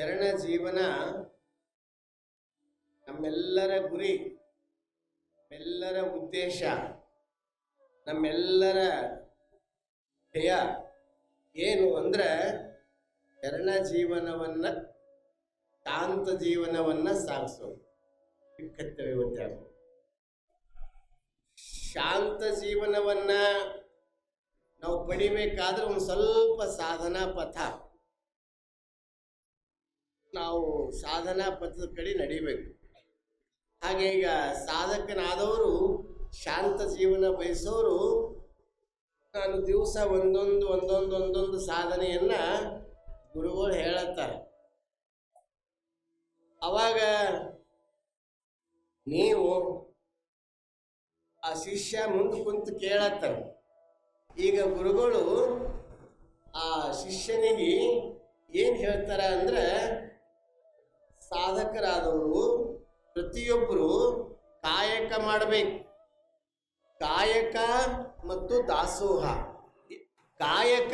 ಶರಣ ಜೀವನ ನಮ್ಮೆಲ್ಲರ ಗುರಿ, ನಮ್ಮೆಲ್ಲರ ಉದ್ದೇಶ, ನಮ್ಮೆಲ್ಲರ ಧ್ಯೇಯ ಏನು ಅಂದ್ರೆ ಶರಣ ಜೀವನವನ್ನ ಶಾಂತ ಜೀವನವನ್ನ ಸಾಗಿಸೋದು ಕರ್ತವ್ಯ ಉದ್ಯೋಗ ಶಾಂತ ಜೀವನವನ್ನ ನಾವು ಪಡಿಬೇಕಾದ್ರೆ ಒಂದು ಸ್ವಲ್ಪ ಸಾಧನಾ ಪಥ. ನಾವು ಸಾಧನಾ ಪಥದ ಕಡೆ ನಡಿಬೇಕು. ಹಾಗೆ ಈಗ ಸಾಧಕನಾದವರು, ಶಾಂತ ಜೀವನ ಬಯಸೋರು, ನಾನು ದಿವಸ ಒಂದೊಂದು ಒಂದೊಂದು ಒಂದೊಂದು ಸಾಧನೆಯನ್ನ ಗುರುಗಳು ಹೇಳುತ್ತಾರೆ. ಅವಾಗ ನೀವು ಆ ಶಿಷ್ಯ ಮುಂದೆ ಕುಂತು ಕೇಳತ್ತಾರೆ. ಈಗ ಗುರುಗಳು ಆ ಶಿಷ್ಯನಿಗೆ ಏನು ಹೇಳ್ತಾರೆ ಅಂದ್ರೆ ಸಾಧಕರಾದವರು ಪ್ರತಿಯೊಬ್ಬರು ಕಾಯಕ ಮಾಡಬೇಕು. ಕಾಯಕ ಮತ್ತು ದಾಸೋಹ. ಕಾಯಕ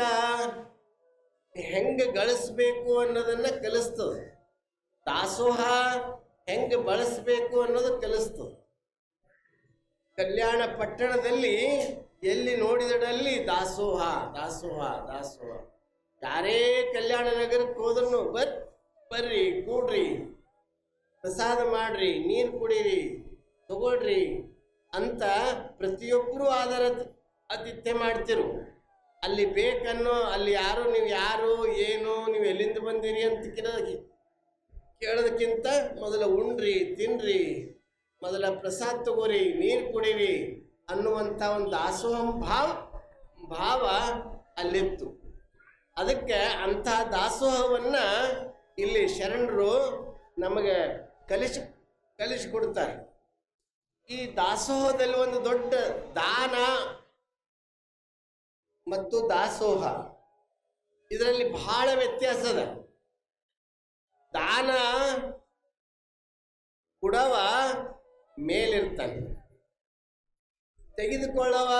ಹೆಂಗೆ ಗಳಿಸ್ಬೇಕು ಅನ್ನೋದನ್ನ ಕಲಿಸ್ತದೆ. ದಾಸೋಹ ಹೆಂಗೆ ಬಳಸಬೇಕು ಅನ್ನೋದು ಕಲಿಸ್ತದೆ. ಕಲ್ಯಾಣ ಪಟ್ಟಣದಲ್ಲಿ ಎಲ್ಲಿ ನೋಡಿದಡಲ್ಲಿ ದಾಸೋಹ ದಾಸೋಹ ದಾಸೋಹ. ಯಾರೇ ಕಲ್ಯಾಣ ನಗರಕ್ಕೆ ಹೋದ್ರು ಬರ್ ಬರ್ರಿ, ಕೂಡ್ರಿ. ಪ್ರಸಾದ ಮಾಡ್ರಿ, ನೀರು ಕುಡೀರಿ, ತಗೊಳ್ರಿ ಅಂತ ಪ್ರತಿಯೊಬ್ಬರು ಆದರ ಆತಿಥ್ಯ ಮಾಡ್ತಿರು. ಅಲ್ಲಿ ಬೇಕನ್ನೋ, ಅಲ್ಲಿ ಯಾರು, ನೀವು ಯಾರು, ಏನು, ನೀವು ಎಲ್ಲಿಂದ ಬಂದಿರಿ ಅಂತ ಕೇಳೋದಕ್ಕೆ, ಕೇಳೋದಕ್ಕಿಂತ ಮೊದಲ ಉಣ್ರಿ, ತಿನ್ರಿ, ಮೊದಲ ಪ್ರಸಾದ ತಗೋರಿ, ನೀರು ಕುಡೀರಿ ಅನ್ನುವಂಥ ಒಂದು ದಾಸೋಹಂ ಭಾವ ಭಾವ ಅಲ್ಲಿತ್ತು. ಅದಕ್ಕೆ ಅಂತಹ ದಾಸೋಹವನ್ನ ಇಲ್ಲಿ ಶರಣರು ನಮಗೆ ಕಲಿಸಿ ಕೊಡ್ತಾರೆ ಈ ದಾಸೋಹದಲ್ಲಿ ಒಂದು ದೊಡ್ಡ ದಾನ ಮತ್ತು ದಾಸೋಹ. ಇದರಲ್ಲಿ ಬಹಳ ವ್ಯತ್ಯಾಸ ಅದ ದಾನ ಕೊಡವ ಮೇಲಿರ್ತಾನೆ ತೆಗೆದುಕೊಳ್ಳವ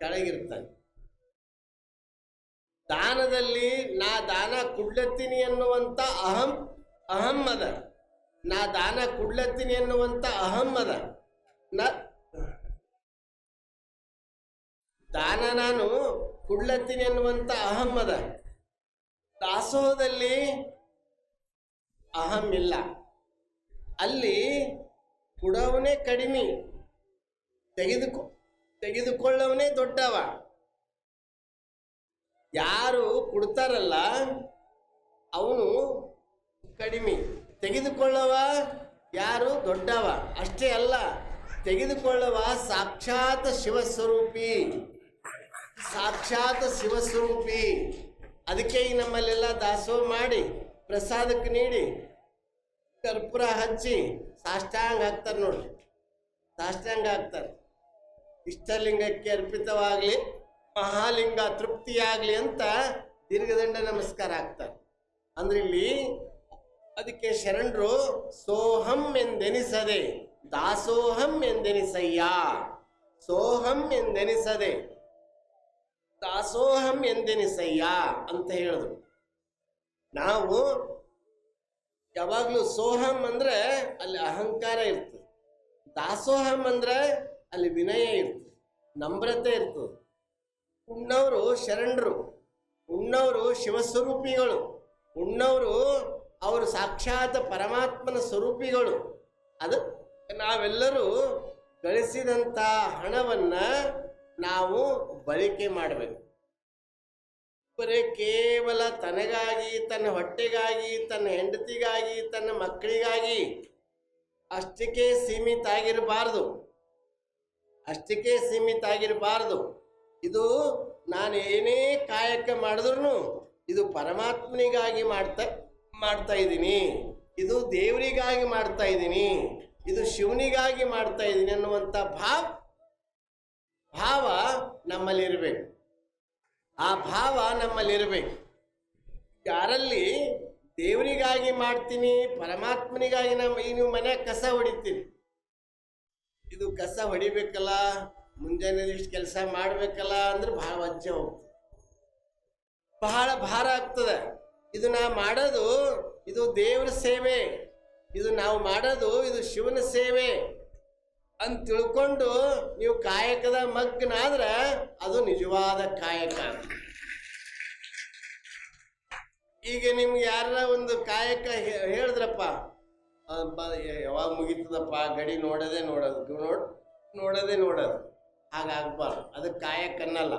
ಕೆಳಗಿರ್ತಾನೆ ದಾನದಲ್ಲಿ ನಾ ದಾನ ಕುಡ್ಲತ್ತೀನಿ ಅನ್ನುವಂಥ ಅಹಂ ಅಹಮ್ಮದ ನಾ ದಾನ ಕುಡ್ಲತ್ತೀನಿ ಅನ್ನುವಂಥ ಅಹಮ್ಮದ ನ, ದಾನ ನಾನು ಕುಡ್ಲತ್ತೀನಿ ಎನ್ನುವಂಥ ಅಹಂ ಅದ. ದಾಸೋಹದಲ್ಲಿ ಅಹಂ ಇಲ್ಲ. ಅಲ್ಲಿ ಕೊಡವನೇ ಕಡಿಮೆ. ತೆಗೆದುಕೊ, ತೆಗೆದುಕೊಳ್ಳವನೇ ದೊಡ್ಡವ. ಯಾರು ಕೊಡ್ತಾರಲ್ಲ, ಅವನು ಕಡಿಮೆ. ತೆಗೆದುಕೊಳ್ಳವ ಯಾರು ದೊಡ್ಡವ? ಅಷ್ಟೇ ಅಲ್ಲ, ತೆಗೆದುಕೊಳ್ಳವ ಸಾಕ್ಷಾತ್ ಶಿವಸ್ವರೂಪಿ. ಸಾಕ್ಷಾತ್ ಶಿವಸ್ವರೂಪಿ. ಅದಕ್ಕೆ ಈ ನಮ್ಮಲ್ಲೆಲ್ಲ ದಾಸೋಹ ಮಾಡಿ, ಪ್ರಸಾದಕ್ಕೆ ನೀಡಿ, ಕರ್ಪೂರ ಹಚ್ಚಿ ಸಾಷ್ಟಾಂಗ ಹಾಕ್ತಾರೆ ನೋಡ್ರಿ. ಸಾಷ್ಟಾಂಗ ಹಾಕ್ತಾರೆ. ಇಷ್ಟಲಿಂಗಕ್ಕೆ ಅರ್ಪಿತವಾಗಲಿ. ಮಹಾಲಿಂಗ ತೃಪ್ತಿಯಾಗಲಿ ಅಂತ ದೀರ್ಘದಂಡ ನಮಸ್ಕಾರ ಆಗ್ತಾರೆ. ಅಂದ್ರೆ ಇಲ್ಲಿ ಅದಕ್ಕೆ ಶರಣರು, ಸೋಹಂ ಎಂದೆನಿಸದೆ, ದಾಸೋಹಂ ಎಂದೆನಿಸಯ್ಯ, ಸೋಹಂ ಎಂದೆನಿಸದೆ, ದಾಸೋಹಂ ಎಂದೆನಿಸಯ್ಯ ಅಂತ ಹೇಳಿದ್ರು. ನಾವು ಯಾವಾಗಲೂ ಸೋಹಂ ಅಂದ್ರೆ ಅಲ್ಲಿ ಅಹಂಕಾರ ಇರ್ತದೆ. ದಾಸೋಹಂ ಅಂದ್ರೆ ಅಲ್ಲಿ ವಿನಯ ಇರ್ತದೆ, ನಮ್ರತೆ ಇರ್ತದೆ. ಉಣ್ಣವರು ಶರಣರು, ಉಣ್ಣವರು ಶಿವಸ್ವರೂಪಿಗಳು, ಉಣ್ಣವರು ಅವರು ಸಾಕ್ಷಾತ್ ಪರಮಾತ್ಮನ ಸ್ವರೂಪಿಗಳು. ಅದು ನಾವೆಲ್ಲರೂ ಗಳಿಸಿದಂಥ ಹಣವನ್ನು ನಾವು ಬಳಕೆ ಮಾಡಬೇಕು. ಬರೀ ಕೇವಲ ತನಗಾಗಿ, ತನ್ನ ಹೊಟ್ಟೆಗಾಗಿ, ತನ್ನ ಹೆಂಡತಿಗಾಗಿ, ತನ್ನ ಮಕ್ಕಳಿಗಾಗಿ ಅಷ್ಟಕ್ಕೆ ಸೀಮಿತ ಆಗಿರಬಾರ್ದು. ಅಷ್ಟಕ್ಕೆ ಸೀಮಿತ ಆಗಿರಬಾರ್ದು. ಇದು ನಾನು ಏನೇ ಕಾಯಕ ಮಾಡಿದ್ರು ಇದು ಪರಮಾತ್ಮನಿಗಾಗಿ ಮಾಡ್ತಾ ಮಾಡ್ತಾ ಇದ್ದೀನಿ. ಇದು ದೇವರಿಗಾಗಿ ಮಾಡ್ತಾ ಇದ್ದೀನಿ. ಇದು ಶಿವನಿಗಾಗಿ ಮಾಡ್ತಾ ಇದ್ದೀನಿ ಅನ್ನುವಂಥ ಭಾವ ಭಾವ ನಮ್ಮಲ್ಲಿರಬೇಕು. ಆ ಭಾವ ನಮ್ಮಲ್ಲಿರಬೇಕು. ಯಾರಲ್ಲಿ ದೇವರಿಗಾಗಿ ಮಾಡ್ತೀನಿ, ಪರಮಾತ್ಮನಿಗಾಗಿ ನಮ್ಮ ಈ ನೀವು ಮನೆ ಕಸ ಹೊಡಿತೀನಿ ಇದು ಕಸ ಹೊಡಿಬೇಕಲ್ಲ? ಮುಂಜಾನೆ ಇಷ್ಟು ಕೆಲಸ ಮಾಡಬೇಕಲ್ಲ ಅಂದ್ರೆ ಬಹಳ ವಜ್ಜೆ ಹೋಗ್ತದೆ. ಬಹಳ ಭಾರ ಆಗ್ತದೆ. ಇದು ನಾ ಮಾಡೋದು, ಇದು ದೇವ್ರ ಸೇವೆ. ಇದು ನಾವು ಮಾಡೋದು, ಇದು ಶಿವನ ಸೇವೆ. ಅಂತ ತಿಳ್ಕೊಂಡು ನೀವು ಕಾಯಕದ ಮಗ್ನಾದ್ರೆ ಅದು ನಿಜವಾದ ಕಾಯಕ. ಈಗ ನಿಮ್ಗೆ ಯಾರ ಒಂದು ಕಾಯಕ ಹೇಳಿದ್ರಪ್ಪ ಯಾವಾಗ ಮುಗೀತದಪ್ಪ ಗಡಿ ನೋಡೋದೇ ನೋಡೋದು, ನೋಡ್, ನೋಡೋದೇ ನೋಡೋದು. ಹಾಗಾಗ್ಬಾರ್ದು. ಅದು ಕಾಯಕ್ಕನ್ನಲ್ಲ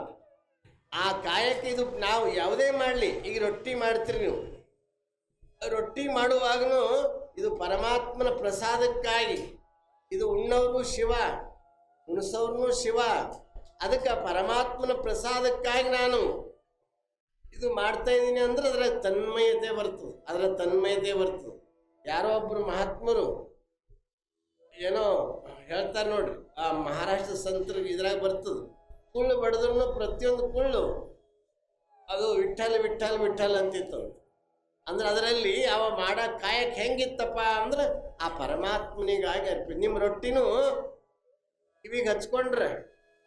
ಆ ಕಾಯಕ್ಕೆ ಇದು ನಾವು ಯಾವುದೇ ಮಾಡಲಿ, ಈಗ ರೊಟ್ಟಿ ಮಾಡ್ತೀರಿ ನೀವು. ರೊಟ್ಟಿ ಮಾಡುವಾಗನು ಇದು ಪರಮಾತ್ಮನ ಪ್ರಸಾದಕ್ಕಾಗಿ. ಇದು ಉಣ್ಣವ್ರು ಶಿವ ಉಣಿಸೋರ್ನು ಶಿವ. ಅದಕ್ಕೆ ಪರಮಾತ್ಮನ ಪ್ರಸಾದಕ್ಕಾಗಿ ನಾನು ಇದು ಮಾಡ್ತಾ ಇದ್ದೀನಿ ಅಂದ್ರೆ ಅದರ ತನ್ಮಯತೆ ಬರ್ತದೆ. ಅದರ ತನ್ಮಯತೆ ಬರ್ತದೆ. ಯಾರೋ ಒಬ್ಬರು ಮಹಾತ್ಮರು ಏನೋ ಹೇಳ್ತಾರೆ ನೋಡ್ರಿ, ಆ ಮಹಾರಾಷ್ಟ್ರ ಸಂತರಿಗೆ ಇದ್ರಾಗ ಬರ್ತದೆ. ಕುಳ್ಳು ಬಡದ್ರು ಪ್ರತಿಯೊಂದು ಕುಳ್ಳು ಅದು ವಿಠಲ್ ವಿಠಲ್ ವಿಠಲ್ ಅಂತಿತ್ತು ಅಂದ್ರೆ ಅದರಲ್ಲಿ ಅವ ಮಾಡೋ ಕಾಯಕ್ ಹೆಂಗಿತ್ತಪ್ಪ ಅಂದ್ರೆ ಆ ಪರಮಾತ್ಮನಿಗಾಗಿ ಅರ್ಪಿ ನಿಮ್ಮ ರೊಟ್ಟಿನೂ ಕಿವಿಗೆ ಹಚ್ಕೊಂಡ್ರೆ,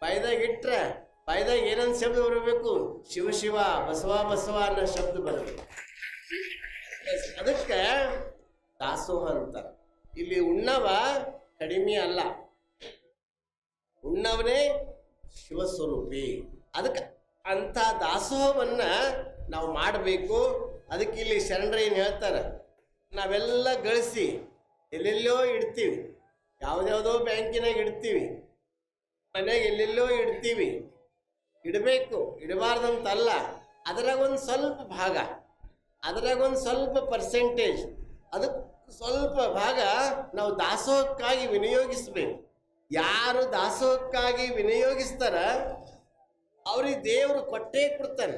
ಬಾಯ್ದಾಗ ಇಟ್ರೆ, ಬಾಯ್ದಾಗ ಏನೇನು ಶಬ್ದ ಬರಬೇಕು? ಶಿವ ಶಿವ, ಬಸವ ಬಸವ ಅನ್ನೋ ಶಬ್ದ ಬರಬೇಕು ಅದಕ್ಕೆ ದಾಸೋಹ ಅಂತ ಇಲ್ಲಿ ಉಣ್ಣವ ಕಡಿಮೆ ಅಲ್ಲ. ಉಣ್ಣವನೇ ಶಿವಸ್ವರೂಪಿ. ಅದಕ್ಕೆ ಅಂಥ ದಾಸೋಹವನ್ನ ನಾವು ಮಾಡಬೇಕು. ಅದಕ್ಕೆ ಇಲ್ಲಿ ಶರಣರ ಏನು ಹೇಳ್ತಾರೆ? ನಾವೆಲ್ಲ ಗಳಿಸಿ ಎಲ್ಲೆಲ್ಲೋ ಇಡ್ತೀವಿ. ಯಾವುದ್ಯಾವುದೋ ಬ್ಯಾಂಕಿನಾಗ ಇಡ್ತೀವಿ. ಮನೆಗೆ ಎಲ್ಲೆಲ್ಲೋ ಇಡ್ತೀವಿ. ಇಡಬೇಕು, ಇಡಬಾರ್ದಂತಲ್ಲ. ಅದ್ರಾಗ ಒಂದು ಸ್ವಲ್ಪ ಭಾಗ. ಅದ್ರಾಗ ಒಂದು ಸ್ವಲ್ಪ ಪರ್ಸೆಂಟೇಜ್ ಅದಕ್ಕೆ ಸ್ವಲ್ಪ ಭಾಗ ನಾವು ದಾಸೋಹಕ್ಕಾಗಿ ವಿನಿಯೋಗಿಸ್ಬೇಕು. ಯಾರು ದಾಸೋಹಕ್ಕಾಗಿ ವಿನಿಯೋಗಿಸ್ತಾರ, ಅವ್ರಿಗೆ ದೇವರು ಕೊಟ್ಟೇ ಕೊಡ್ತಾನೆ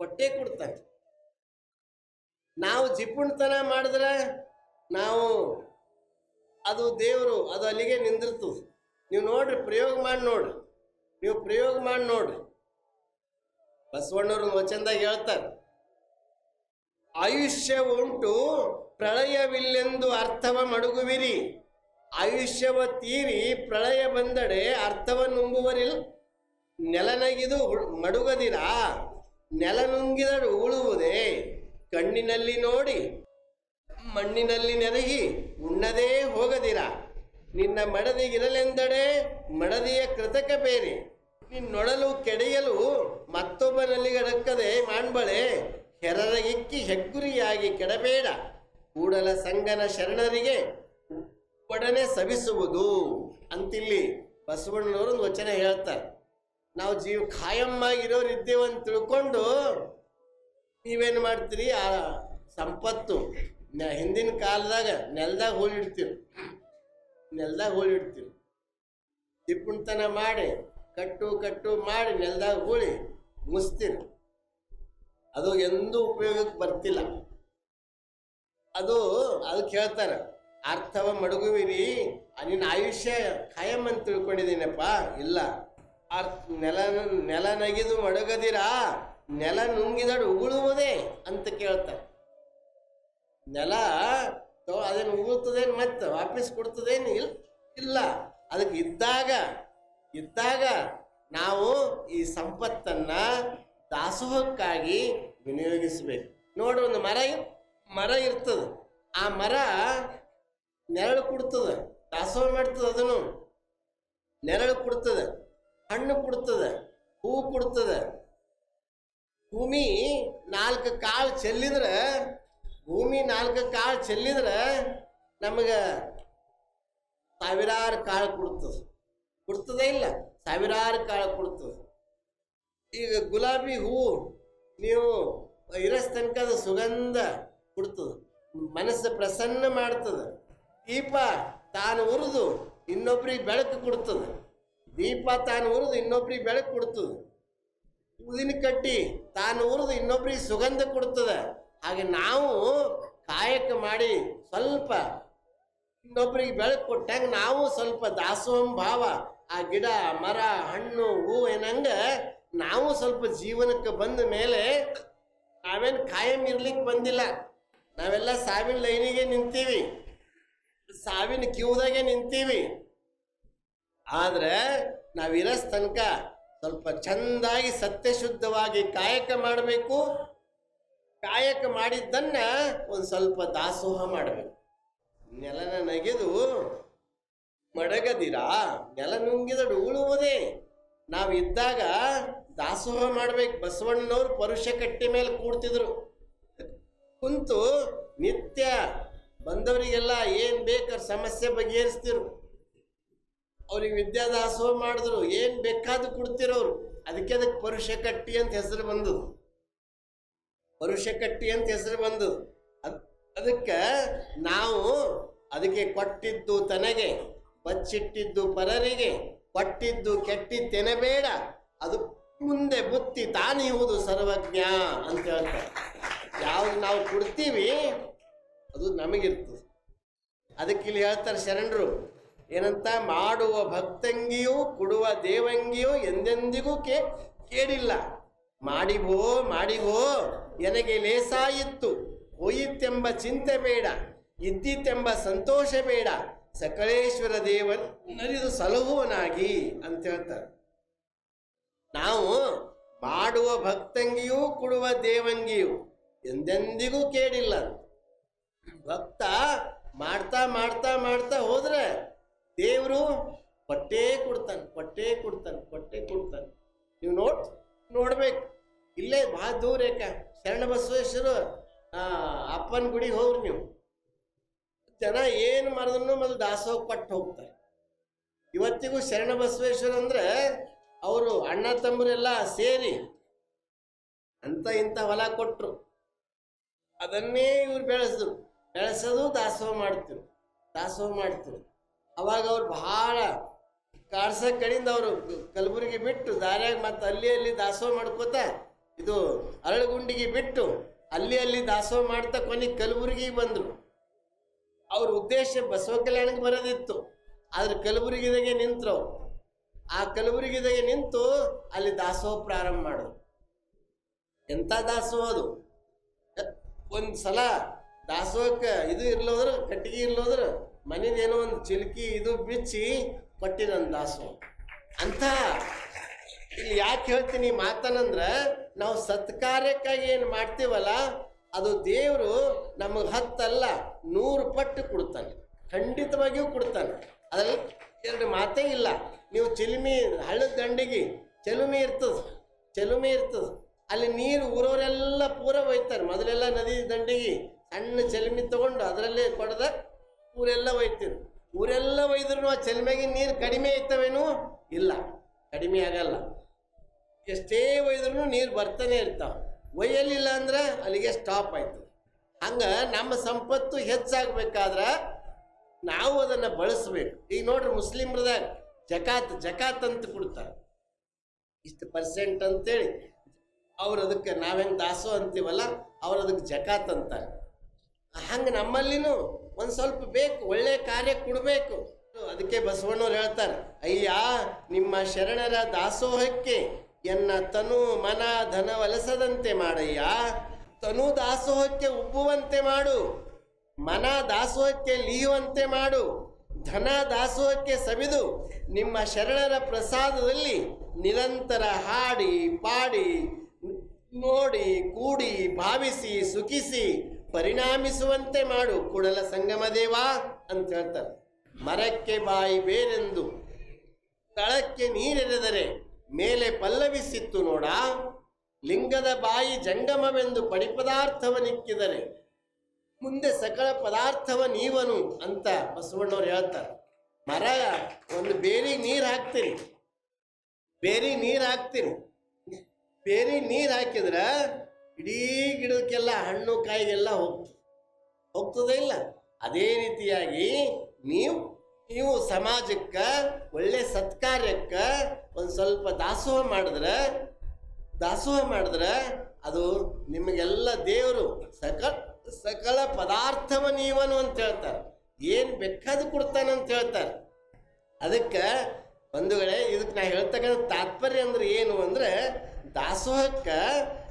ಕೊಟ್ಟೇ ಕೊಡ್ತಾನೆ. ನಾವು ಜಿಪುಣತನ ಮಾಡಿದ್ರೆ ನಾವು ಅದು ದೇವರು, ಅದು ಅಲ್ಲಿಗೆ ನಿಂದಿರ್ತದೆ ನೀವು ನೋಡ್ರಿ, ಪ್ರಯೋಗ ಮಾಡಿ ನೋಡ್ರಿ. ನೀವು ಪ್ರಯೋಗ ಮಾಡಿ ನೋಡ್ರಿ. ಬಸವಣ್ಣವ್ರ ವಚನದಾಗ ಹೇಳ್ತಾರೆ, ಆಯುಷ್ಯ ಉಂಟು ಪ್ರಳಯವಿಲ್ಲೆಂದು ಅರ್ಥವ ಮಡುಗುವಿರಿ. ಆಯುಷ್ಯವ ತೀರಿ ಪ್ರಳಯ ಬಂದಡೆ ಅರ್ಥವ ನುಂಗುವರಿಲ್ ನೆಲನಗಿದು ಮಡುಗದಿರಾ. ನೆಲ ನುಂಗಿದಳು ಉಳುವುದೇ. ಕಣ್ಣಿನಲ್ಲಿ ನೋಡಿ, ಮಣ್ಣಿನಲ್ಲಿ ನೆರಗಿ ಉಣ್ಣದೇ ಹೋಗದಿರ. ನಿನ್ನ ಮಡದಿಗಿರಲೆಂದಡೆ ಮಡದಿಯ ಕೃತಕ ಬೇರೆ. ನಿನ್ನೊಡಲು ಕೆಡೆಯಲು ಮತ್ತೊಬ್ಬನಲ್ಲಿಗಡಕ್ಕದೆ ಮಾಣ್ಬಳೆ. ಹೆರರಗಿಕ್ಕಿ ಹೆಗ್ಗುರಿಯಾಗಿ ಕೆಡಬೇಡ. ಕೂಡಲ ಸಂಗನ ಶರಣರಿಗೆ ಒಡನೆ ಸವಿಸುವುದು. ಅಂತಿಲ್ಲಿ ಬಸವಣ್ಣನವರು ಒಂದು ವಚನ ಹೇಳ್ತಾರೆ. ನಾವು ಜೀವ ಖಾಯಂ ಇದ್ದೇವೆ ಅಂತ ತಿಳ್ಕೊಂಡು ನೀವೇನು ಮಾಡ್ತೀರಿ? ಆ ಸಂಪತ್ತು ಹಿಂದಿನ ಕಾಲದಾಗ ನೆಲದಾಗ ಹೋಲಿಡ್ತೀವಿ ನೆಲದಾಗ ಹೋಲಿಡ್ತೀವಿ ತಿಪ್ಪುಣ್ತನ ಮಾಡಿ, ಕಟ್ಟು ಕಟ್ಟು ಮಾಡಿ ನೆಲದಾಗ ಹೂಳಿ ಮುಸ್ತೀರಿ. ಅದು ಎಂದೂ ಉಪಯೋಗಕ್ಕೆ ಬರ್ತಿಲ್ಲ. ಅದು ಅದಕ್ಕೆ ಹೇಳ್ತಾರೆ ಅರ್ಥವ ಮಡಗುವಿರಿ ನಿನ್ನ ಆಯುಷ್ಯ ಖಾಯಂ ಅಂತ ತಿಳ್ಕೊಂಡಿದ್ದೀನಪ್ಪ. ಇಲ್ಲ. ಅರ್ಥ, ನೆಲ ನೆಲ ನಗಿದು ಮಡಗದಿರಾ, ನೆಲ ನುಂಗಿದಡು ಉಗುಳುವುದೇ ಅಂತ ಕೇಳ್ತಾರೆ. ನೆಲ ಅದೇನು ಉಗುಳ್ತದೇನು ಮತ್ತೆ ವಾಪಸ್ ಕೊಡ್ತದೇನು ಇಲ್ಲ ಇಲ್ಲ. ಅದಕ್ಕೆ ಇದ್ದಾಗ ಇದ್ದಾಗ ನಾವು ಈ ಸಂಪತ್ತನ್ನ ದಾಸೋಹಕ್ಕಾಗಿ ವಿನಿಯೋಗಿಸಬೇಕು. ನೋಡು ಒಂದು ಮರ ಮರ ಇರ್ತದೆ. ಆ ಮರ ನೆರಳು ಕೊಡ್ತದೆ. ದಾಸೋಹ ಮಾಡ್ತದೆ ಅದನ್ನು. ನೆರಳು ಕೊಡ್ತದೆ. ಹಣ್ಣು ಕೊಡ್ತದೆ. ಹೂ ಕೊಡ್ತದೆ. ಭೂಮಿ ನಾಲ್ಕು ಕಾಳು ಚೆಲ್ಲಿದ್ರೆ, ಭೂಮಿ ನಾಲ್ಕು ಕಾಳು ಚೆಲ್ಲಿದ್ರೆ ನಮಗೆ ಸಾವಿರಾರು ಕಾಳು ಕೊಡ್ತದೆ. ಕೊಡ್ತದೆ ಇಲ್ಲ, ಸಾವಿರಾರು ಕಾಳು ಕೊಡ್ತದೆ. ಈಗ ಗುಲಾಬಿ ಹೂವು ನೀವು ಇರಸ್ ತನಕ ಅದು ಸುಗಂಧ ಕೊಡ್ತದೆ ಮನಸ್ಸು ಪ್ರಸನ್ನ ಮಾಡ್ತದೆ. ದೀಪ ತಾನು ಉರಿದು ಇನ್ನೊಬ್ರಿಗೆ ಬೆಳಕು ಕೊಡ್ತದೆ. ದೀಪ ತಾನು ಉರಿದು ಇನ್ನೊಬ್ರಿಗೆ ಬೆಳಕು ಕೊಡ್ತದೆ. ಉದಿನ ಕಟ್ಟಿ ತಾನು ಉರಿದು ಇನ್ನೊಬ್ರಿಗೆ ಸುಗಂಧ ಕೊಡ್ತದೆ. ಹಾಗೆ ನಾವು ಕಾಯಕ ಮಾಡಿ ಸ್ವಲ್ಪ ಇನ್ನೊಬ್ರಿಗೆ ಬೆಳಕು ಕೊಟ್ಟಂಗ ನಾವು ಸ್ವಲ್ಪ ದಾಸೋಹಂ ಭಾವ, ಆ ಗಿಡ, ಮರ, ಹಣ್ಣು ಹೂವು ಏನಂಗ ನಾವು ಸ್ವಲ್ಪ ಜೀವನಕ್ಕೆ ಬಂದ ಮೇಲೆ ನಾವೇನು ಕಾಯಂ ಇರ್ಲಿಕ್ಕೆ ಬಂದಿಲ್ಲ. ನಾವೆಲ್ಲ ಸಾವಿನ ಲೈನಿಗೆ ನಿಂತೀವಿ. ಸಾವಿನ ಕ್ಯೂದಾಗೆ ನಿಂತೀವಿ. ಆದ್ರೆ ನಾವಿರಸ್ ತನಕ ಸ್ವಲ್ಪ ಚಂದಾಗಿ ಸತ್ಯಶುದ್ಧವಾಗಿ ಕಾಯಕ ಮಾಡಬೇಕು. ಕಾಯಕ ಮಾಡಿದ್ದನ್ನ ಒಂದು ಸ್ವಲ್ಪ ದಾಸೋಹ ಮಾಡಬೇಕು. ನೆಲನ ನಗೆದು ಮಡಗದಿರಾ, ನೆಲ ನುಂಗಿದಡು ಉಳುವುದೇ. ನಾವಿದ್ದಾಗ ದಾಸೋಹ ಮಾಡ್ಬೇಕು. ಬಸವಣ್ಣನವ್ರು ಪರುಷ ಕಟ್ಟೆ ಮೇಲೆ ಕೂಡ್ತಿದ್ರು. ಕುಂತು ನಿತ್ಯ ಬಂದವರಿಗೆಲ್ಲ ಏನು ಬೇಕಾದ್ರೆ ಸಮಸ್ಯೆ ಬಗೆಹರಿಸ್ತಿರು ಅವ್ರಿಗೆ ವಿದ್ಯಾದಾಸೋಹ ಮಾಡಿದ್ರು, ಏನು ಬೇಕಾದ್ರೂ ಕೊಡ್ತಿರೋರು ಅದಕ್ಕೆ ಅದಕ್ಕೆ ಪರುಷ ಕಟ್ಟಿ ಅಂತ ಹೆಸರು ಬಂದದು ಪರುಷ ಕಟ್ಟಿ ಅಂತ ಹೆಸರು ಬಂದದು ಅದ್, ಅದಕ್ಕೆ ನಾವು ಅದಕ್ಕೆ ಕೊಟ್ಟಿದ್ದು ತನಗೆ, ಬಚ್ಚಿಟ್ಟಿದ್ದು ಪರರಿಗೆ, ಕೊಟ್ಟಿದ್ದು ತೆನಬೇಡ ಅದು ಮುಂದೆ ಬುತ್ತಿ ತಾನಿಯುವುದು ಸರ್ವಜ್ಞ ಅಂತ ಹೇಳ್ತಾರೆ. ಯಾವ್ದು ನಾವು ಕೊಡ್ತೀವಿ, ಅದು ನಮಗಿರ್ತದೆ. ಅದಕ್ಕೆ ಇಲ್ಲಿ ಹೇಳ್ತಾರೆ ಶರಣರು, ಏನಂತ ಮಾಡುವ ಭಕ್ತಂಗಿಯೂ, ಕೊಡುವ ದೇವಂಗಿಯೂ ಎಂದೆಂದಿಗೂ ಕೇ ಕೇಳಿಲ್ಲ ಮಾಡಿಗೋ ಮಾಡಿಗೋ ನನಗೆ ಲೇಸಾಯಿತ್ತು, ಹೋಯಿತೆಂಬ ಚಿಂತೆ ಬೇಡ, ಇದ್ದಿತೆಂಬ ಸಂತೋಷ ಬೇಡ, ಸಕಲೇಶ್ವರ ದೇವನ್ ನರಿದು ಸಲಹುವನಾಗಿ ಅಂತ ಹೇಳ್ತಾರೆ. ನಾವು ಮಾಡುವ ಭಕ್ತಂಗಿಯೂ, ಕೊಡುವ ದೇವಂಗಿಯೂ ಎಂದೆಂದಿಗೂ ಕೇಳಿಲ್ಲ. ಭಕ್ತ ಮಾಡ್ತಾ ಮಾಡ್ತಾ ಮಾಡ್ತಾ ಹೋದ್ರೆ ದೇವರು ಪಟ್ಟೇ ಕೊಡ್ತಾನೆ ಪಟ್ಟೇ ಕೊಡ್ತಾನೆ, ಪಟ್ಟೆ ಕೊಡ್ತಾನೆ. ನೀವು ನೋಡ್, ನೋಡ್ಬೇಕು. ಇಲ್ಲೇ ಭಾಳ ದೂರ ಯಾಕ ಶರಣ ಬಸವೇಶ್ವರ ಅಪ್ಪನ ಗುಡಿಗೆ ಹೋಗ್ರಿ ನೀವು. ಜನ ಏನು ಮಾಡಿದ್ರು ಮೊದಲು ದಾಸೋಹ ಪಟ್ಟು ಹೋಗ್ತಾರೆ. ಇವತ್ತಿಗೂ ಶರಣ ಬಸವೇಶ್ವರ ಅಂದ್ರೆ ಅವರು ಅಣ್ಣ ತಮ್ಮರೆಲ್ಲ ಸೇರಿ ಅಂತ ಇಂಥ ಹೊಲ ಕೊಟ್ರು. ಅದನ್ನೇ ಇವ್ರು ಬೆಳೆಸಿದ್ರು. ಬೆಳೆಸೋದು ದಾಸೋಹ ಮಾಡ್ತಿರು ದಾಸೋಹ ಮಾಡ್ತಿರು ಅವಾಗ ಅವ್ರು ಬಹಳ ಕಾಡ್ಸ ಕಡಿಂದ ಅವರು ಕಲಬುರಗಿ ಬಿಟ್ಟು ದಾರ್ಯಾಗ ಮತ್ತೆ ಅಲ್ಲಿ ಅಲ್ಲಿ ದಾಸೋಹ ಮಾಡ್ಕೋತ ಇದು ಅರಳಗುಂಡಿಗೆ ಬಿಟ್ಟು ಅಲ್ಲಿ ಅಲ್ಲಿ ದಾಸೋಹ ಮಾಡ್ತಾ ಕೊನೆಗೆ ಕಲಬುರಗಿಗೆ ಬಂದರು. ಅವ್ರ ಉದ್ದೇಶ ಬಸವ ಕಲ್ಯಾಣಕ್ಕೆ ಬರೋದಿತ್ತು. ಆದ್ರೆ ಕಲಬುರಗಿದಾಗೆ ನಿಂತ್ರು. ಆ ಕಲಬುರಗಿದಾಗೆ ನಿಂತು ಅಲ್ಲಿ ದಾಸೋಹ ಪ್ರಾರಂಭ ಮಾಡೋದು ಎಂಥ ದಾಸೋಹ ಅದು? ಒಂದು ಸಲ ದಾಸೋಹಕ್ಕೆ ಇದು ಇರ್ಲೋದ್ರ, ಕಟ್ಟಿಗೆ ಇರ್ಲೋದ್ರ ಮನೇನೇನೋ ಒಂದು ಚಿಲ್ಕಿ ಇದು ಬಿಚ್ಚಿ ಕೊಟ್ಟಿರಂತ ದಾಸೋಹ. ಅಂತ ಇಲ್ಲಿ ಯಾಕೆ ಹೇಳ್ತೀನಿ ಮಾತನಂದ್ರ, ನಾವು ಸತ್ಕಾರ್ಯಕ್ಕಾಗಿ ಏನು ಮಾಡ್ತೀವಲ್ಲ, ಅದು ದೇವರು ನಮಗೆ ಹತ್ತಲ್ಲ, ನೂರು ಪಟ್ಟು ಕೊಡ್ತಾನೆ. ಖಂಡಿತವಾಗಿಯೂ ಕೊಡ್ತಾನೆ. ಅದ್ರಲ್ಲಿ ಎರಡು ಮಾತೇ ಇಲ್ಲ. ನೀವು ಚಿಲುಮಿ ಹಳ್ಳದ ದಂಡಿಗೆ ಚೆಲುಮಿ ಇರ್ತದೆ ಚೆಲುಮಿ ಇರ್ತದೆ. ಅಲ್ಲಿ ನೀರು ಊರವರೆಲ್ಲ ಪೂರ ಒಯ್ತಾರೆ. ಮೊದಲೆಲ್ಲ ನದಿ ದಂಡಿಗೆ ಸಣ್ಣ ಚಲಿಮಿ ತಗೊಂಡು ಅದರಲ್ಲೇ ಕೊಡದ ಊರೆಲ್ಲ ಒಯ್ತೀವಿ ಊರೆಲ್ಲ ಒಯ್ದ್ರು ಆ ಚಲಿಮೆಗೆ ನೀರು ಕಡಿಮೆ ಇರ್ತವೇನು? ಇಲ್ಲ. ಕಡಿಮೆ ಆಗಲ್ಲ. ಎಷ್ಟೇ ಒಯ್ದ್ರು ನೀರು ಬರ್ತಾನೆ ಇರ್ತಾವೆ. ಒಯ್ಯಲಿಲ್ಲ ಅಂದ್ರೆ ಅಲ್ಲಿಗೆ ಸ್ಟಾಪ್ ಆಯ್ತು ಹಂಗ ನಮ್ಮ ಸಂಪತ್ತು ಹೆಚ್ಚಾಗಬೇಕಾದ್ರೆ ನಾವು ಅದನ್ನ ಬಳಸ್ಬೇಕು. ಈಗ ನೋಡ್ರಿ ಮುಸ್ಲಿಮ್ರದಾಗ ಜಕಾತ್ ಜಕಾತ್ ಅಂತ ಕೊಡ್ತಾರೆ. ಇಷ್ಟು ಪರ್ಸೆಂಟ್ ಅಂತೇಳಿ. ಅವ್ರು ಅದಕ್ಕೆ ನಾವೆಂಗೆ ದಾಸೋ ಅಂತೀವಲ್ಲ, ಅವ್ರು ಅದಕ್ಕೆ ಜಕಾತ್ ಅಂತಾರೆ. ಹಂಗೆ ನಮ್ಮಲ್ಲಿನೂ ಒಂದು ಸ್ವಲ್ಪ ಬೇಕು, ಒಳ್ಳೆ ಕಾರ್ಯ ಕೊಡಬೇಕು. ಅದಕ್ಕೆ ಬಸವಣ್ಣವ್ರು ಹೇಳ್ತಾರೆ, ಅಯ್ಯ, ನಿಮ್ಮ ಶರಣರ ದಾಸೋಹಕ್ಕೆ ಎನ್ನ ತನು ಮನ ಧನ ವಲಸದಂತೆ ಮಾಡಯ್ಯ? ತನು ದಾಸೋಹಕ್ಕೆ ಉಬ್ಬುವಂತೆ ಮಾಡು, ಮನ ದಾಸೋಹಕ್ಕೆ ಲೀಯುವಂತೆ ಮಾಡು, ಧನ ದಾಸೋಹಕ್ಕೆ ಸವಿದು, ನಿಮ್ಮ ಶರಣರ ಪ್ರಸಾದದಲ್ಲಿ ನಿರಂತರ ಹಾಡಿ, ಪಾಡಿ ನೋಡಿ, ಕೂಡಿ, ಭಾವಿಸಿ, ಸುಖಿಸಿ, ಪರಿಣಾಮಿಸುವಂತೆ ಮಾಡು, ಕುಡಲ ಸಂಗಮ ದೇವ ಅಂತ ಹೇಳ್ತಾರೆ. ಮರಕ್ಕೆ ಬಾಯಿ ಬೇರೆಂದು, ತಳಕ್ಕೆ ನೀರೆರೆದರೆ ಮೇಲೆ ಪಲ್ಲವಿಸಿತ್ತು ನೋಡ, ಲಿಂಗದ ಬಾಯಿ ಜಂಗಮವೆಂದು ಪಡಿಪದಾರ್ಥವನಿಕ್ಕಿದರೆ ಮುಂದೆ ಸಕಲ ಪದಾರ್ಥವ ನೀವನು ಅಂತ ಬಸವಣ್ಣವ್ರು ಹೇಳ್ತಾರೆ. ಮರ, ಒಂದು ಬೇರಿ ನೀರು ಹಾಕ್ತೀರಿ ಬೇರಿ ನೀರು ಹಾಕ್ತೀನಿ. ಬೇರಿ ನೀರು ಹಾಕಿದ್ರೆ ಇಡೀ ಗಿಡಕ್ಕೆಲ್ಲ ಹಣ್ಣು ಕಾಯಿಗೆಲ್ಲ ಹೋಗ್ತದೆ ಹೋಗ್ತದೆ ಇಲ್ಲ. ಅದೇ ರೀತಿಯಾಗಿ ನೀವು ನೀವು ಸಮಾಜಕ್ಕೆ ಒಳ್ಳೆ ಸತ್ಕಾರ್ಯಕ್ಕೆ ಒಂದು ಸ್ವಲ್ಪ ದಾಸೋಹ ಮಾಡಿದ್ರೆ ದಾಸೋಹ ಮಾಡಿದ್ರೆ ಅದು ನಿಮಗೆಲ್ಲ ದೇವರು ಸಕಲ ಸಕಲ ಪದಾರ್ಥವ ನೀವನು ಅಂತ ಹೇಳ್ತಾರೆ. ಏನು ಬೇಕಾದ ಕೊಡ್ತಾನಂತ ಹೇಳ್ತಾರೆ. ಅದಕ್ಕೆ ಬಂಧುಗಳೇ ಇದಕ್ಕೆ ನಾ ಹೇಳ್ತಕ್ಕಂಥ ತಾತ್ಪರ್ಯ ಅಂದ್ರೆ ಏನು ಅಂದರೆ ದಾಸೋಹಕ್ಕೆ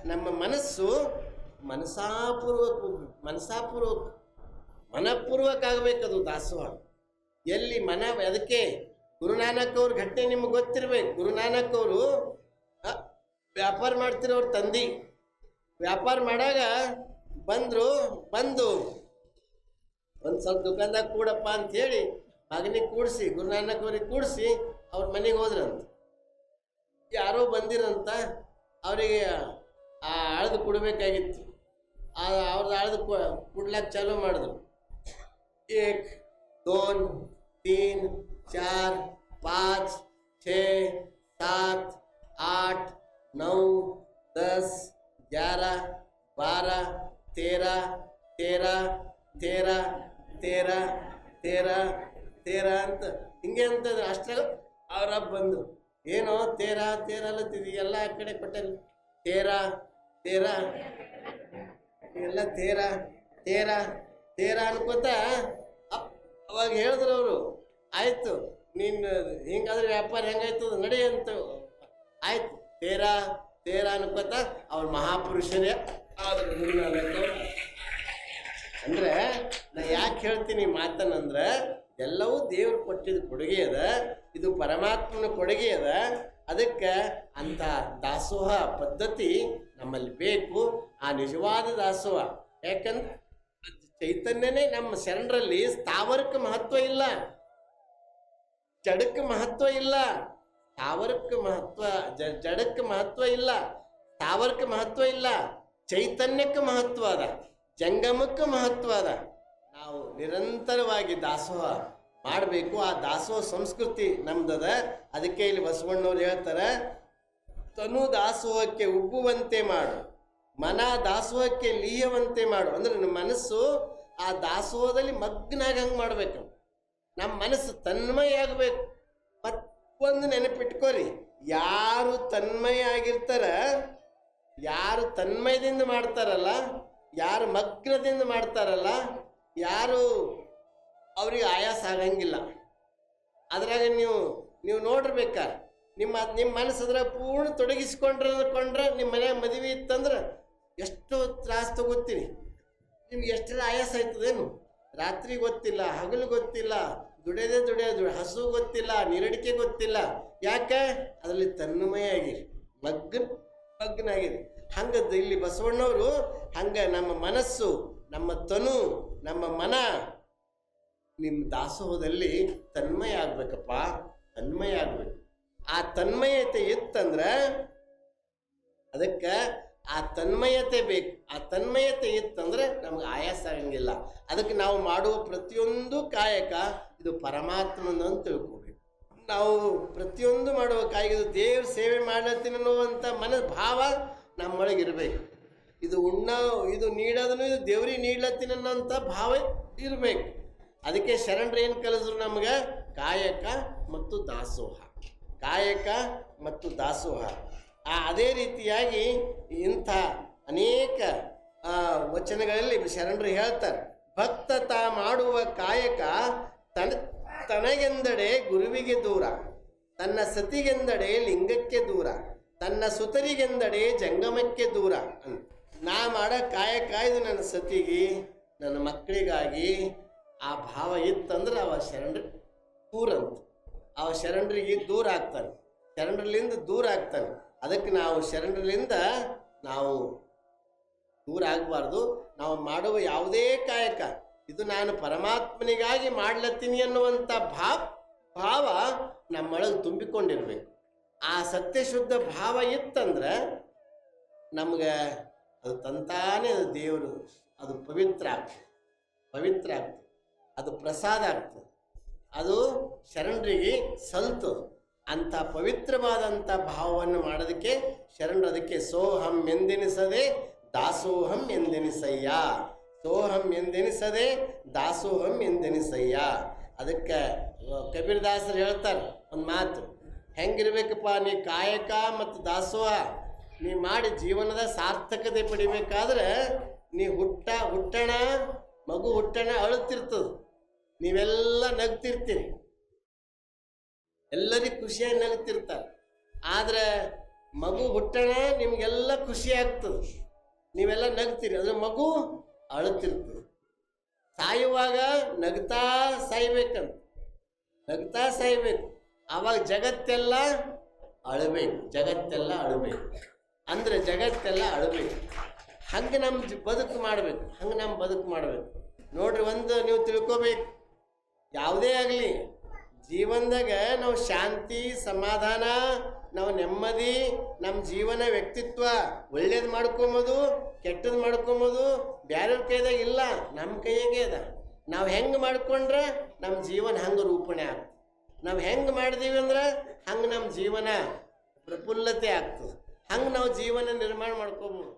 ನಮ್ಮ ಮನಸ್ಸು ಮನಸಾಪೂರ್ವಕ ಮನಸಾಪೂರ್ವಕ ಮನಪೂರ್ವಕ ಆಗಬೇಕದು ದಾಸೋಹ. ಎಲ್ಲಿ ಮನ ಅದಕ್ಕೆ ಗುರುನಾನಕ್ ಅವ್ರ ಘಟನೆ ನಿಮ್ಗೆ ಗೊತ್ತಿರ್ಬೇಕು. ಗುರುನಾನಕ್ ಅವರು ವ್ಯಾಪಾರ ಮಾಡ್ತಿರೋರು ತಂದಿ. ವ್ಯಾಪಾರ ಮಾಡಾಗ ಬಂದ್ರು, ಬಂದು, ಒಂದು ಸ್ವಲ್ಪ ದುಕಾನ್ದಾಗ ಕೂಡಪ್ಪ ಅಂತ ಹೇಳಿ ಮಗನಿಗೆ ಕೂಡಿಸಿ ಗುರುನಾನಕ್ ಅವ್ರಿಗೆ ಕೂಡಿಸಿ ಅವ್ರ ಮನೆಗೆ ಹೋದ್ರಂತ. ಯಾರೋ ಬಂದಿರಂತ ಅವರಿಗೆ ಆ ಅಳದು ಕೊಡಬೇಕಾಗಿತ್ತು. ಆ ಅವ್ರದ್ದು ಅಳದು ಕೊಡ್ಲಾಕ್ ಚಾಲೂ ಮಾಡಿದ್ರು. ಏಕ್, ದೋನ್, ತೀನ್, ಚಾರ್, ಪಾಚ್, ಛೇ, ಸಾತ್ ಆಠ್ ನೌ, ದಸ್, ಗ್ಯಾರ, ಬಾರ, ತೇರ ತೇರ ತೇರ ತೇರ ತೇರ ತೇರ ಅಂತ ಹಿಂಗೆ ಅಂತಂದ್ರೆ ಅಷ್ಟ್ರಾಗ ಅವರ ಬಂದು. ಏನೋ ತೇರ ತೇರ ಅಲ್ಲತ್ತಿದ್ವಿ ಎಲ್ಲ ಆ ಕಡೆ ಕೊಟ್ಟಲ್ಲಿ. ತೇರ ತೇರ. ಎಲ್ಲ ತೇರ ತೇರ ತೇರ ಅನ್ಕೋತ ಅಪ್- ಅವಾಗ ಹೇಳಿದ್ರು ಅವರು, ಆಯ್ತು, ನೀನು ಹಿಂಗಾದ್ರೆ ವ್ಯಾಪಾರ ಹೆಂಗಾಯ್ತು? ನಡಿ ಅಂತ. ಆಯ್ತು, ತೇರ ತೇರ ಅನ್ಕೋತ ಅವ್ರ ಮಹಾಪುರುಷರೇ. ಅಂದ್ರೆ ನಾ ಯಾಕೆ ಹೇಳ್ತೀನಿ ಮಾತನಂದ್ರೆ ಎಲ್ಲವೂ ದೇವ್ರು ಕೊಟ್ಟಿದ್ದ ಕೊಡುಗೆ ಅದ. ಇದು ಪರಮಾತ್ಮನ ಕೊಡುಗೆ ಅದ. ಅದಕ್ಕೆ ಅಂತ ದಾಸೋಹ ಪದ್ಧತಿ ನಮ್ಮಲ್ಲಿ ಬೇಕು. ಆ ನಿಜವಾದ ದಾಸೋಹ. ಯಾಕಂದ್ರೆ ಚೈತನ್ಯನೇ ನಮ್ಮ ಶರಣರಲ್ಲಿ ಸ್ಥಾವರಕ್ಕೆ ಮಹತ್ವ ಇಲ್ಲ. ಜಡಕ್ಕೆ ಮಹತ್ವ ಇಲ್ಲ. ಸ್ಥಾವರಕ್ಕೆ ಮಹತ್ವ ಜಡಕ್ಕೆ ಮಹತ್ವ ಇಲ್ಲ. ಸ್ಥಾವರಕ್ಕೆ ಮಹತ್ವ ಇಲ್ಲ. ಚೈತನ್ಯಕ್ಕೆ ಮಹತ್ವ ಅದ. ಜಂಗಮಕ್ಕೆ ಮಹತ್ವ ಅದ. ನಾವು ನಿರಂತರವಾಗಿ ದಾಸೋಹ ಮಾಡಬೇಕು. ಆ ದಾಸೋಹ ಸಂಸ್ಕೃತಿ ನಮ್ದದ. ಅದಕ್ಕೆ ಇಲ್ಲಿ ಬಸವಣ್ಣವ್ರು ಹೇಳ್ತಾರೆ, ತನು ದಾಸೋಹಕ್ಕೆ ಉಬ್ಬುವಂತೆ ಮಾಡು. ಮನ ದಾಸೋಹಕ್ಕೆ ಲೀಯವಂತೆ ಮಾಡು. ಅಂದ್ರೆ ನಮ್ಮ ಮನಸ್ಸು ಆ ದಾಸೋಹದಲ್ಲಿ ಮಗ್ನಾಗಂಗೆ ಮಾಡ್ಬೇಕು. ನಮ್ಮ ಮನಸ್ಸು ತನ್ಮಯ ಆಗಬೇಕು. ಮತ್ತೊಂದು ನೆನಪಿಟ್ಕೋರಿ. ಯಾರು ತನ್ಮಯ ಆಗಿರ್ತಾರ, ಯಾರು ತನ್ಮಯದಿಂದ ಮಾಡ್ತಾರಲ್ಲ, ಯಾರು ಮಗ್ನದಿಂದ ಮಾಡ್ತಾರಲ್ಲ, ಯಾರು ಅವ್ರಿಗೆ ಆಯಾಸ ಆಗಂಗಿಲ್ಲ. ಅದ್ರಾಗ ನೀವು ನೀವು ನೋಡಿರ್ಬೇಕ, ನಿಮ್ಮ ನಿಮ್ಮ ಮನಸ್ಸು ಅದ್ರಾಗ ಪೂರ್ಣ ತೊಡಗಿಸ್ಕೊಂಡ್ರೆ, ಕೊಂಡ್ರೆ ನಿಮ್ಮ ಮನೆ ಮದುವೆ ಇತ್ತಂದ್ರೆ ಎಷ್ಟು ತ್ರಾಸ ತಗೋತೀರಿ ನಿಮ್ಗೆ ಎಷ್ಟರ ಆಯಾಸ ಆಯ್ತದೇನು? ರಾತ್ರಿ ಗೊತ್ತಿಲ್ಲ, ಹಗಲು ಗೊತ್ತಿಲ್ಲ, ದುಡಿಯೋದೇ ದುಡಿಯೋದು ಹಸು ಗೊತ್ತಿಲ್ಲ, ನೀರಡಿಕೆ ಗೊತ್ತಿಲ್ಲ. ಯಾಕೆ? ಅದರಲ್ಲಿ ತನ್ಮಯ ಆಗಿರಿ. ಮಗ್ನ, ಮಗ್ನಾಗಿರಿ. ಹಂಗದ್ದು ಇಲ್ಲಿ ಬಸವಣ್ಣವರು, ಹಂಗೆ ನಮ್ಮ ಮನಸ್ಸು, ನಮ್ಮ ತನು, ನಮ್ಮ ಮನ ನಿಮ್ಮ ದಾಸೋಹದಲ್ಲಿ ತನ್ಮಯ ಆಗ್ಬೇಕಪ್ಪ, ತನ್ಮಯ ಆಗ್ಬೇಕು. ಆ ತನ್ಮಯತೆ ಇತ್ತಂದ್ರೆ ಅದಕ್ಕೆ ಆ ತನ್ಮಯತೆ ಬೇಕು, ಆ ತನ್ಮಯತೆ ಇತ್ತಂದ್ರೆ ನಮ್ಗೆ ಆಯಾಸ ಆಗಂಗಿಲ್ಲ. ಅದಕ್ಕೆ ನಾವು ಮಾಡುವ ಪ್ರತಿಯೊಂದು ಕಾಯಕ ಇದು ಪರಮಾತ್ಮನ ಅಂತ ತಿಳ್ಕೊಬೇಕು. ನಾವು ಪ್ರತಿಯೊಂದು ಮಾಡುವ ಕಾಯಕ ಇದು ದೇವ್ರ ಸೇವೆ ಮಾಡ್ಲತ್ತೀನಿ ಅನ್ನುವಂಥ ಮನ ಭಾವ ನಮ್ಮೊಳಗೆ ಇರಬೇಕು. ಇದು ಉಣ್ಣ, ಇದು ನೀಡೋದನ್ನು ಇದು ದೇವ್ರಿಗೆ ನೀಡ್ಲತ್ತೀನಿ ಅನ್ನೋಂಥ ಭಾವ ಇರಬೇಕು. ಅದಕ್ಕೆ ಶರಣರು ಏನು ಕಲಿಸ್ರು ನಮ್ಗೆ? ಕಾಯಕ ಮತ್ತು ದಾಸೋಹ. ಕಾಯಕ ಮತ್ತು ದಾಸೋಹ. ಆ ಅದೇ ರೀತಿಯಾಗಿ ಇಂಥ ಅನೇಕ ವಚನಗಳಲ್ಲಿ ಶರಣರು ಹೇಳ್ತಾರೆ. ಭಕ್ತ ತಾ ಮಾಡುವ ಕಾಯಕ ತನ, ತನಗೆಂದಡೆ ಗುರುವಿಗೆ ದೂರ. ತನ್ನ ಸತಿಗೆಂದಡೆ ಲಿಂಗಕ್ಕೆ ದೂರ. ತನ್ನ ಸುತರಿಗೆಂದಡೆ ಜಂಗಮಕ್ಕೆ ದೂರ ಅಂತ. ನಾ ಮಾಡೋ ಕಾಯಕ ಇದು ನನ್ನ ಸತಿಗೆ, ನನ್ನ ಮಕ್ಕಳಿಗಾಗಿ ಆ ಭಾವ ಇತ್ತಂದ್ರೆ ಅವ ಶರಣ್ರು ದೂರ ಅಂತ ಅವ ಶರಣರಿಗೆ ದೂರ ಆಗ್ತಾನೆ. ಶರಣರಲಿಂದ ದೂರ ಆಗ್ತಾನೆ. ಅದಕ್ಕೆ ನಾವು ಶರಣರಲಿಂದ ನಾವು ದೂರ ಆಗಬಾರ್ದು. ನಾವು ಮಾಡುವ ಯಾವುದೇ ಕಾಯಕ. ಇದು ನಾನು ಪರಮಾತ್ಮನಿಗಾಗಿ ಮಾಡ್ಲತ್ತೀನಿ ಅನ್ನುವಂಥ ಭಾವ ಭಾವ ನಮ್ಮೊಳಗೆ ತುಂಬಿಕೊಂಡಿರ್ಬೇಕು. ಆ ಸತ್ಯಶುದ್ಧ ಭಾವ ಇತ್ತಂದ್ರೆ ನಮ್ಗೆ ಅದು ತಂತಾನೇ ಅದು ದೇವರು, ಅದು ಪವಿತ್ರ ಆಗ್ತದೆ. ಪವಿತ್ರ ಆಗ್ತದೆ. ಅದು ಪ್ರಸಾದ ಆಗ್ತದೆ. ಅದು ಶರಣರಿಗೆ ಸಂತು ಅಂಥ ಪವಿತ್ರವಾದಂಥ ಭಾವವನ್ನು ಮಾಡೋದಕ್ಕೆ ಶರಣರು ಅದಕ್ಕೆ ಸೋಹಂ ಎಂದೆನಿಸದೆ ದಾಸೋಹಂ ಎಂದೆನಿಸಯ್ಯ. ಸೋಹಂ ಎಂದೆನಿಸದೆ ದಾಸೋಹಂ ಎಂದೆನಿಸಯ್ಯ. ಅದಕ್ಕೆ ಕಬೀರ್ ದಾಸರು ಹೇಳ್ತಾರೆ ಒಂದು ಮಾತು, ಹೆಂಗಿರ್ಬೇಕಪ್ಪ ನೀ ಕಾಯಕ ಮತ್ತು ದಾಸೋಹ? ನೀ ಮಾಡಿ ಜೀವನದ ಸಾರ್ಥಕತೆ ಪಡಿಬೇಕಾದ್ರೆ ನೀ ಹುಟ್ಟ ಹುಟ್ಟಣ, ಮಗು ಹುಟ್ಟಣ ಅಳುತ್ತಿರ್ತದೆ. ನೀವೆಲ್ಲ ನಗ್ತಿರ್ತೀರಿ. ಎಲ್ಲರಿಗೂ ಖುಷಿಯಾಗಿ ನಗ್ತಿರ್ತಾರೆ. ಆದ್ರೆ ಮಗು ಹುಟ್ಟಣೆ ನಿಮಗೆಲ್ಲ ಖುಷಿ ಆಗ್ತದೆ. ನೀವೆಲ್ಲ ನಗ್ತೀರಿ. ಅಂದರೆ ಮಗು ಅಳುತ್ತಿರ್ತದೆ ಸಾಯುವಾಗ ನಗ್ತಾ ಸಾಯ್ಬೇಕಂತ. ನಗ್ತಾ ಸಾಯ್ಬೇಕು. ಆವಾಗ ಜಗತ್ತೆಲ್ಲ ಅಳಬೇಕು. ಜಗತ್ತೆಲ್ಲ ಅಳಬೇಕು. ಅಂದ್ರೆ ಜಗತ್ತೆಲ್ಲ ಅಳಬೇಕು. ಹಂಗೆ ನಮ್ಮ ಬದುಕು ಮಾಡಬೇಕು. ಹಂಗೆ ನಮ್ಮ ಬದುಕು ಮಾಡಬೇಕು. ನೋಡ್ರಿ ಒಂದು ನೀವು ತಿಳ್ಕೊಬೇಕು. ಯಾವುದೇ ಆಗಲಿ, ಜೀವನದಾಗ ನಾವು ಶಾಂತಿ, ಸಮಾಧಾನ, ನಾವು ನೆಮ್ಮದಿ, ನಮ್ಮ ಜೀವನ ವ್ಯಕ್ತಿತ್ವ ಒಳ್ಳೇದು ಮಾಡ್ಕೊಂಬೋದು ಕೆಟ್ಟದ್ದು ಮಾಡ್ಕೊಂಬೋದು ಬೇರೆಯವ್ರ ಕೈದಾಗ ಇಲ್ಲ, ನಮ್ಮ ಕೈಯಾಗೆ ಅದ. ನಾವು ಹೆಂಗೆ ಮಾಡ್ಕೊಂಡ್ರೆ ನಮ್ಮ ಜೀವನ ಹಂಗೆ ರೂಪಣೆ ಆಗ್ತದೆ. ನಾವು ಹೆಂಗೆ ಮಾಡಿದೀವಿ ಅಂದ್ರೆ ಹಂಗೆ ನಮ್ಮ ಜೀವನ ಪ್ರಫುಲ್ಲತೆ ಆಗ್ತದೆ. ಹಂಗೆ ನಾವು ಜೀವನ ನಿರ್ಮಾಣ ಮಾಡ್ಕೋಬೋದು.